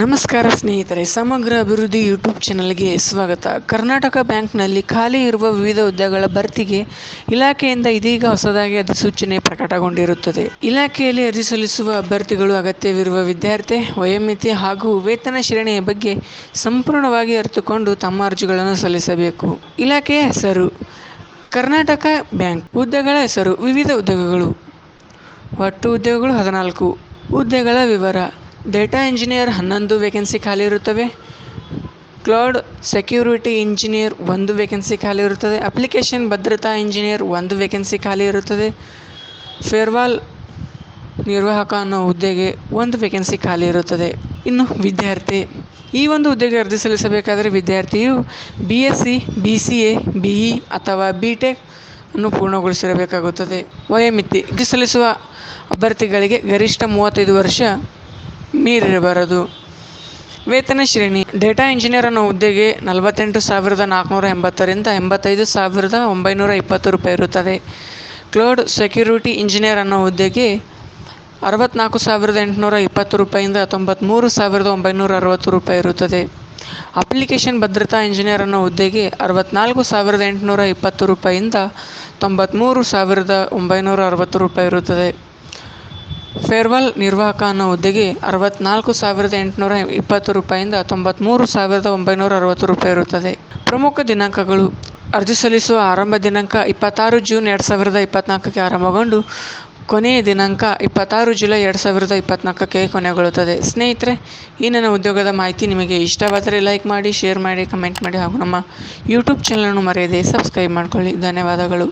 ನಮಸ್ಕಾರ ಸ್ನೇಹಿತರೆ, ಸಮಗ್ರ ಅಭಿವೃದ್ಧಿ ಯೂಟ್ಯೂಬ್ ಚಾನಲ್ಗೆ ಸ್ವಾಗತ. ಕರ್ನಾಟಕ ಬ್ಯಾಂಕ್ನಲ್ಲಿ ಖಾಲಿ ಇರುವ ವಿವಿಧ ಹುದ್ದೆಗಳ ಭರ್ತಿಗೆ ಇಲಾಖೆಯಿಂದ ಇದೀಗ ಹೊಸದಾಗಿ ಅಧಿಸೂಚನೆ ಪ್ರಕಟಗೊಂಡಿರುತ್ತದೆ. ಇಲಾಖೆಯಲ್ಲಿ ಅರ್ಜಿ ಸಲ್ಲಿಸುವ ಅಭ್ಯರ್ಥಿಗಳು ಅಗತ್ಯವಿರುವ ವಿದ್ಯಾರ್ಥಿ, ವಯೋಮಿತಿ ಹಾಗೂ ವೇತನ ಶ್ರೇಣಿಯ ಬಗ್ಗೆ ಸಂಪೂರ್ಣವಾಗಿ ಅರಿತುಕೊಂಡು ತಮ್ಮ ಅರ್ಜಿಗಳನ್ನು ಸಲ್ಲಿಸಬೇಕು. ಇಲಾಖೆಯ ಹೆಸರು, ಕರ್ನಾಟಕ ಬ್ಯಾಂಕ್. ಹುದ್ದೆಗಳ ಹೆಸರು, ವಿವಿಧ ಉದ್ಯೋಗಗಳು. ಒಟ್ಟು ಉದ್ಯೋಗಗಳು ಹದಿನಾಲ್ಕು. ಹುದ್ದೆಗಳ ವಿವರ ಡೇಟಾ ಇಂಜಿನಿಯರ್ ಹನ್ನೊಂದು ವೇಕೆನ್ಸಿ ಖಾಲಿ ಇರುತ್ತವೆ. ಕ್ಲೌಡ್ ಸೆಕ್ಯೂರಿಟಿ ಇಂಜಿನಿಯರ್ ಒಂದು ವೇಕೆನ್ಸಿ ಖಾಲಿ ಇರುತ್ತದೆ. ಅಪ್ಲಿಕೇಶನ್ ಭದ್ರತಾ ಇಂಜಿನಿಯರ್ ಒಂದು ವೇಕೆನ್ಸಿ ಖಾಲಿ ಇರುತ್ತದೆ. ಫೇರ್ವಾಲ್ ನಿರ್ವಾಹಕ ಅನ್ನೋ ಹುದ್ದೆಗೆ ಒಂದು ವೇಕೆನ್ಸಿ ಖಾಲಿ ಇರುತ್ತದೆ. ಇನ್ನು ವಿದ್ಯಾರ್ಥಿ. ಈ ಒಂದು ಹುದ್ದೆಗೆ ಅರ್ಜಿ ಸಲ್ಲಿಸಬೇಕಾದರೆ ವಿದ್ಯಾರ್ಥಿಯು B S C B C A B E ಅಥವಾ ಬಿ ಟೆಕ್ ಅನ್ನು ಪೂರ್ಣಗೊಳಿಸಿರಬೇಕಾಗುತ್ತದೆ. ವಯೋಮಿತಿ. ಅರ್ಜಿ ಸಲ್ಲಿಸುವ ಅಭ್ಯರ್ಥಿಗಳಿಗೆ ಗರಿಷ್ಠ ಮೂವತ್ತೈದು ವರ್ಷ ಮೀರಿರಬಾರದು ವೇತನ ಶ್ರೇಣಿ. ಡೇಟಾ ಇಂಜಿನಿಯರ್ ಅನ್ನೋ ಹುದ್ದೆಗೆ ನಲವತ್ತೆಂಟು ಸಾವಿರದ ನಾಲ್ಕುನೂರ ಎಂಬತ್ತರಿಂದ ಎಂಬತ್ತೈದು ಸಾವಿರದ ಒಂಬೈನೂರ ಇಪ್ಪತ್ತು ರೂಪಾಯಿ ಇರುತ್ತದೆ. ಕ್ಲೌಡ್ ಸೆಕ್ಯೂರಿಟಿ ಇಂಜಿನಿಯರ್ ಅನ್ನೋ ಹುದ್ದೆಗೆ ಅರವತ್ತ್ನಾಲ್ಕು ಸಾವಿರದ ಎಂಟುನೂರ ಇಪ್ಪತ್ತು ರೂಪಾಯಿಂದ ತೊಂಬತ್ತ್ಮೂರು ಸಾವಿರದ ಒಂಬೈನೂರ ಅರವತ್ತು ರೂಪಾಯಿ ಇರುತ್ತದೆ. ಅಪ್ಲಿಕೇಶನ್ ಭದ್ರತಾ ಇಂಜಿನಿಯರ್ ಅನ್ನೋ ಹುದ್ದೆಗೆ ಅರವತ್ತ್ನಾಲ್ಕು ಸಾವಿರದ ಎಂಟುನೂರ ಇಪ್ಪತ್ತು ರೂಪಾಯಿಂದ ತೊಂಬತ್ತ್ಮೂರು ಸಾವಿರದ ಒಂಬೈನೂರ ಅರವತ್ತು ರೂಪಾಯಿ ಇರುತ್ತದೆ. ಫೇರ್ವಾಲ್ ನಿರ್ವಾಹಕ ಅನ್ನೋ ಹುದ್ದೆಗೆ ಅರವತ್ನಾಲ್ಕು ಸಾವಿರದ ಎಂಟುನೂರ ಇಪ್ಪತ್ತು ರೂಪಾಯಿಂದ ತೊಂಬತ್ತ್ಮೂರು ಸಾವಿರದ ಒಂಬೈನೂರ ಅರವತ್ತು ರೂಪಾಯಿ ಇರುತ್ತದೆ. ಪ್ರಮುಖ ದಿನಾಂಕಗಳು. ಅರ್ಜಿ ಸಲ್ಲಿಸುವ ಆರಂಭ ದಿನಾಂಕ ಇಪ್ಪತ್ತಾರು ಜೂನ್ ಎರಡು ಸಾವಿರದ ಇಪ್ಪತ್ನಾಲ್ಕಕ್ಕೆ ಆರಂಭಗೊಂಡು, ಕೊನೆಯ ದಿನಾಂಕ ಇಪ್ಪತ್ತಾರು ಜುಲೈ ಎರಡು ಸಾವಿರದ ಇಪ್ಪತ್ನಾಲ್ಕಕ್ಕೆ ಕೊನೆಗೊಳ್ಳುತ್ತದೆ. ಸ್ನೇಹಿತರೆ, ಈ ನನ್ನ ಉದ್ಯೋಗದ ಮಾಹಿತಿ ನಿಮಗೆ ಇಷ್ಟವಾದರೆ ಲೈಕ್ ಮಾಡಿ, ಶೇರ್ ಮಾಡಿ, ಕಮೆಂಟ್ ಮಾಡಿ ಹಾಗೂ ನಮ್ಮ ಯೂಟ್ಯೂಬ್ ಚಾನಲನ್ನು ಮರೆಯದೆ ಸಬ್ಸ್ಕ್ರೈಬ್ ಮಾಡಿಕೊಳ್ಳಿ. ಧನ್ಯವಾದಗಳು.